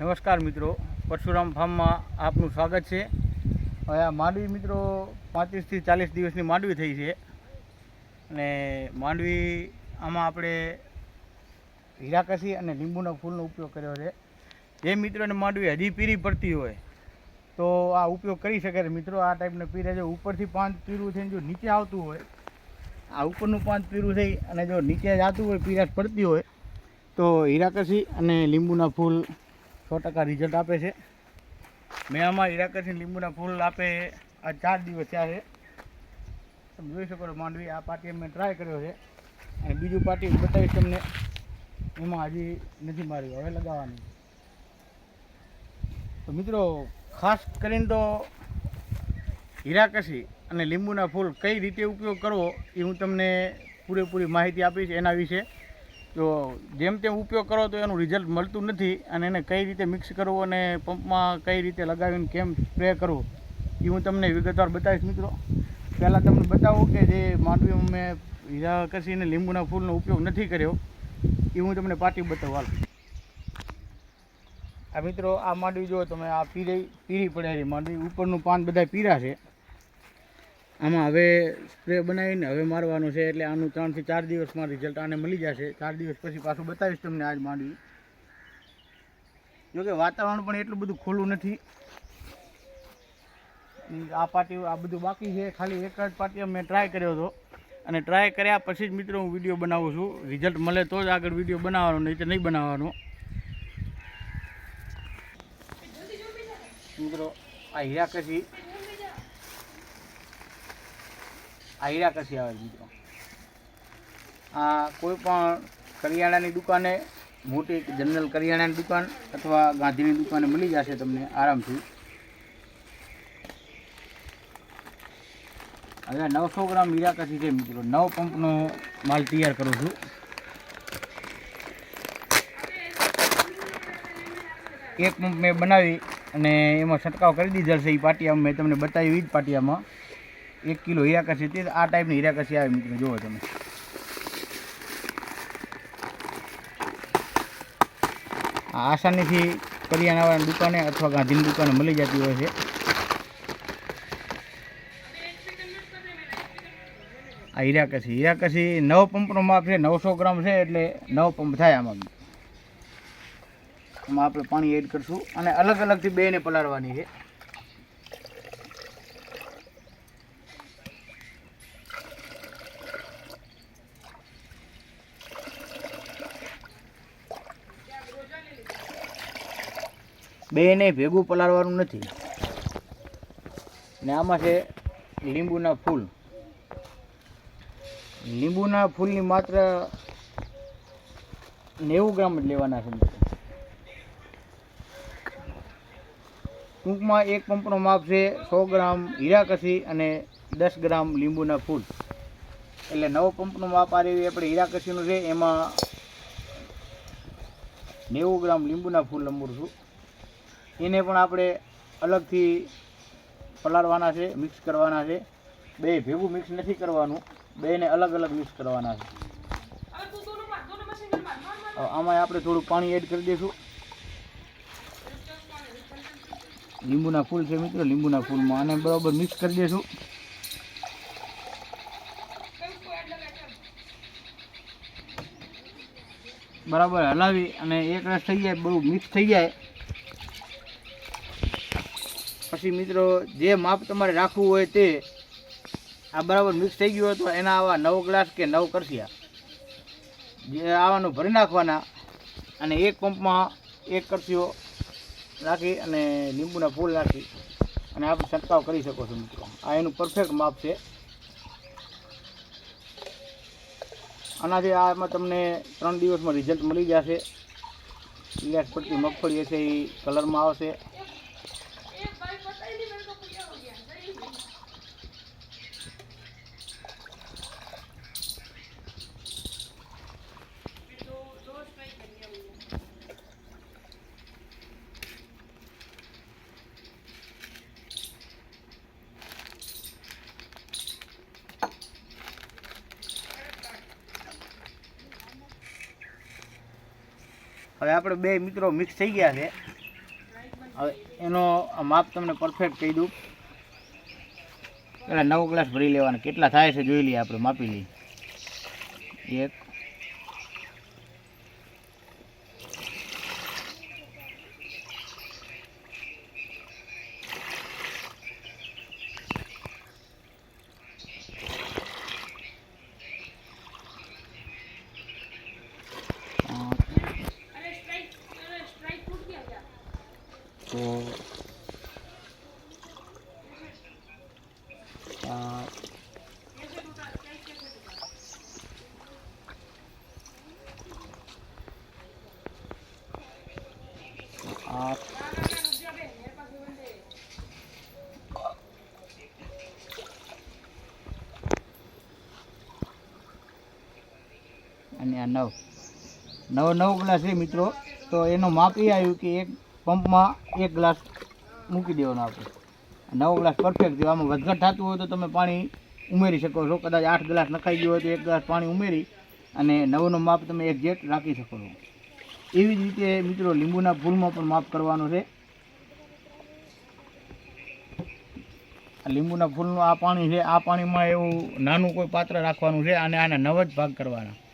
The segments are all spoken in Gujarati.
નમસ્કાર મિત્રો, પરશુરામ ફાર્મમાં આપનું સ્વાગત છે. હવે આ માંડવી મિત્રો પાંત્રીસથી ચાલીસ દિવસની માંડવી થઈ છે. અને માંડવી આમાં આપણે હીરાકસી અને લીંબુના ફૂલનો ઉપયોગ કર્યો છે. જે મિત્રોને માંડવી હજી પીરી પડતી હોય, તો આ ઉપયોગ કરી શકે છે. મિત્રો, આ ટાઈપના પીરે જો ઉપરથી પાંચ પીરું થઈને જો નીચે આવતું હોય, આ ઉપરનું પાંચ પીરું થઈ અને જો નીચે જતું હોય, પીરાશ પડતી હોય, તો હીરાકસી અને લીંબુના ફૂલ સો ટકા રિઝલ્ટ આપે છે. મેં આમાં ઈરાકરથી લીંબુના ફૂલ આપે આ ચાર દિવસ છે. તમે જોઈ શકો માંડવી, આ પાટી મેં ટ્રાય કર્યો છે. અને બીજું પાર્ટી બતાવીશ તમને, એમાં હજી નથી માર્યું, હવે લગાવવાની તો મિત્રો, ખાસ કરીને તો હીરાકસી અને લીંબુના ફૂલ કઈ રીતે ઉપયોગ કરવો એ હું તમને પૂરેપૂરી માહિતી આપીશ એના વિશે. તો જેમ તેમ ઉપયોગ કરો તો એનું રિઝલ્ટ મળતું નથી અને એને કઈ રીતે મિક્સ કરવું અને પંપમાં કઈ રીતે લગાવીને કેમ સ્પ્રે કરવું, એ હું તમને વિગતવાર બતાવીશ મિત્રો. પહેલાં તમને બતાવું કે જે માંડવીમાં મેં હીરા કસીને લીંબુના ફૂલનો ઉપયોગ નથી કર્યો, એ હું તમને પાટી બતાવું. આ મિત્રો, આ માંડવી જો તમે આ પીરી પીરી પડેલી માંડવી ઉપરનું પાન બધા પીરા છે. આમાં હવે સ્પ્રે બનાવીને હવે મારવાનું છે એટલે આનું ત્રણથી ચાર દિવસમાં રિઝલ્ટ આને મળી જશે. ચાર દિવસ પછી પાછું બતાવીશ તમને આજ માંડવી. જોકે વાતાવરણ પણ એટલું બધું ખુલ્લું નથી. આ પાર્ટી આ બધું બાકી છે. ખાલી એક જ પાર્ટી મેં ટ્રાય કર્યો હતો. અને ટ્રાય કર્યા પછી જ મિત્રો હું વીડિયો બનાવું છું. રિઝલ્ટ મળે તો જ આગળ વીડિયો બનાવવાનો, નહીં તો નહીં બનાવવાનો. મિત્રો, આ હીરાકસી આ કશી આવે બીજો આ કોઈ પણ કરિયાણાની દુકાને, મોટી જનરલ કરિયાણાની દુકાન અથવા ગાંધીની દુકાને મળી જશે તમને આરામથી. હવે નવસો ગ્રામ હીરાકસી છે મિત્રો? નવ પંપનો માલ તૈયાર કરું છું. એક પંપ મેં બનાવી અને એમાં છંટકાવ કરી દીધેલ છે એ પાટિયામાં. મેં તમને બતાવી એ જ પાટિયામાં. એક કિલો હીરાકસી હતી આ ટાઈપની હીરાકસી આવે મિત્રો જુઓ તમે. આસાનીથી કરિયાણાવાળાની દુકાને અથવા ગાંધીની દુકાને મળી જતી હોય છે. આ હીરાકસી હીરાકસી નવ પંપનો માપ છે, નવસો ગ્રામ છે એટલે નવ પંપ થાય આમાં. આમાં આપણે પાણી એડ કરશું અને અલગ અલગથી બેને પલાળવાની છે. બેને ભેગું પલાળવાનું નથી. ને આમાં છે લીંબુના ફૂલ. લીંબુના ફૂલની માત્ર નેવું ગ્રામ જ લેવાના છે ટૂંકમાં એક પંપનો માપ છે સો ગ્રામ હીરાકસી અને દસ ગ્રામ લીંબુના ફૂલ. એટલે નવો પંપનું માપ આ રહ્યું આપણે હીરાકસીનું છે, એમાં નેવું ગ્રામ લીંબુના ફૂલ લંબુર છું. એને પણ આપણે અલગથી પલાળવાના છે મિક્સ કરવાના છે. બે ભેગું મિક્સ નથી કરવાનું, બેને અલગ અલગ મિક્સ કરવાના છે. આમાં આપણે થોડું પાણી એડ કરી દઈશું. લીંબુના ફૂલ છે મિત્રો, લીંબુના ફૂલમાં. આને બરાબર મિક્સ કરી દઈશું. બરાબર હલાવી અને એક રસ થઈ જાય, બહુ મિક્સ થઈ જાય. પછી મિત્રો, જે માપ તમારે રાખવું હોય તે આ બરાબર મિક્સ થઈ ગયું હોય તો એના આવા નવ ગ્લાસ કે નવ કરશિયા જે આવાનું ભરી નાખવાના અને એક પંપમાં એક કરશીઓ રાખી અને લીંબુના ફૂલ રાખી અને આપણે છંટકાવ કરી શકો છો મિત્રો. આ એનું પરફેક્ટ માપ છે. આનાથી આમાં તમને ત્રણ દિવસમાં રિઝલ્ટ મળી જશે. લીલાશ પડતી મગફળી હશે, એ કલરમાં આવશે. હવે આપણે બે મિત્રો મિક્સ થઈ ગયા છે. હવે એનો માપ તમને પરફેક્ટ કહી દઉં. પહેલાં નવ ગ્લાસ ભરી લેવાના. કેટલા થાય છે જોઈ લઈએ આપણે, માપી લઈએ. એક અને આ નવ. નવ નવ ગ્લાસ છે મિત્રો. તો એનું માપ એ આવ્યું કે એક પંપમાં એક ગ્લાસ મૂકી દેવાનો આપણે. નવ ગ્લાસ પરફેક્ટ થયો આમાં વધઘટ થતું હોય તો તમે પાણી ઉમેરી શકો છો. કદાચ આઠ ગ્લાસ નખાઈ ગયો હોય તો એક ગ્લાસ પાણી ઉમેરી અને નવનો માપ તમે એક્ઝેક્ટ રાખી શકો છો. એવી જ રીતે મિત્રો લીંબુના ફૂલમાં પણ માપ કરવાનું છે. આ લીંબુના ફૂલનું આ પાણી છે. આ પાણીમાં એવું નાનું કોઈ પાત્ર રાખવાનું છે અને આના નવ જ ભાગ કરવાના.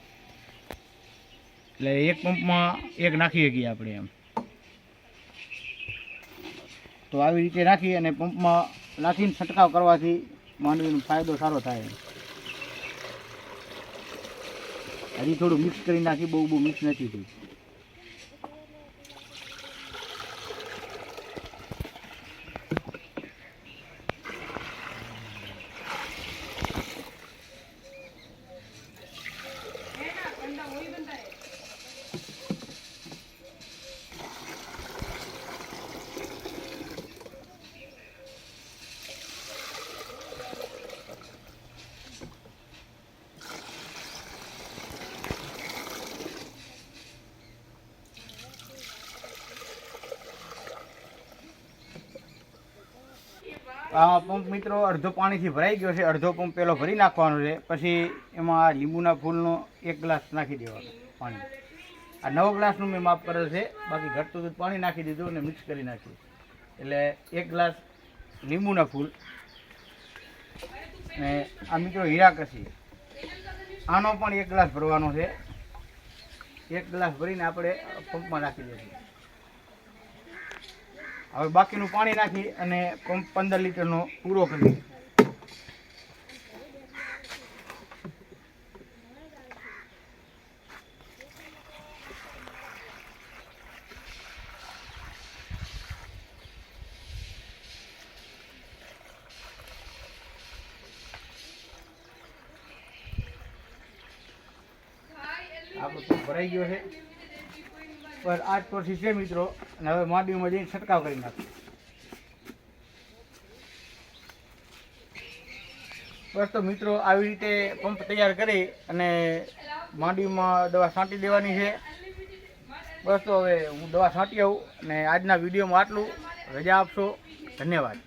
એટલે એક પંપમાં એક નાખી શકીએ આપણે એમ. તો આવી રીતે નાખી અને પંપમાં નાખીને છંટકાવ કરવાથી માંડવીનો ફાયદો સારો થાય હજી થોડું મિક્સ કરી નાખી, બહુ બહુ મિક્સ નથી થયું પંપ મિત્રો અડધો પાણીથી ભરાઈ ગયો છે. અડધો પંપ પેલો ભરી નાખવાનો છે. પછી એમાં લીંબુના ફૂલનો એક ગ્લાસ નાખી દેવાનો પાણી. આ નવ ગ્લાસનું મેં માપ કરેલ છે. બાકી ઘટતું દૂધ પાણી નાખી દીધું અને મિક્સ કરી નાખ્યું. એટલે એક ગ્લાસ લીંબુના ફૂલ અને આ મિત્રો હીરાકસી. આનો પણ એક ગ્લાસ ભરવાનો છે. એક ગ્લાસ ભરીને આપણે પંપમાં નાખી દઈશું. હવે બાકીનું પાણી નાખી અને પંદર લીટરનો પૂરો કરી. આ બધું ભરાઈ ગયો છે. પર આજ પછી છે મિત્રો અને હવે માંડવીમાં જઈને છંટકાવ કરી નાખું બસ તો મિત્રો આવી રીતે પંપ તૈયાર કરી અને માંડીમાં દવા છાંટી દેવાની છે. બસ તો હવે હું દવા છાંટી આવું અને આજના વિડીયોમાં આટલું. રજા આપશો. ધન્યવાદ.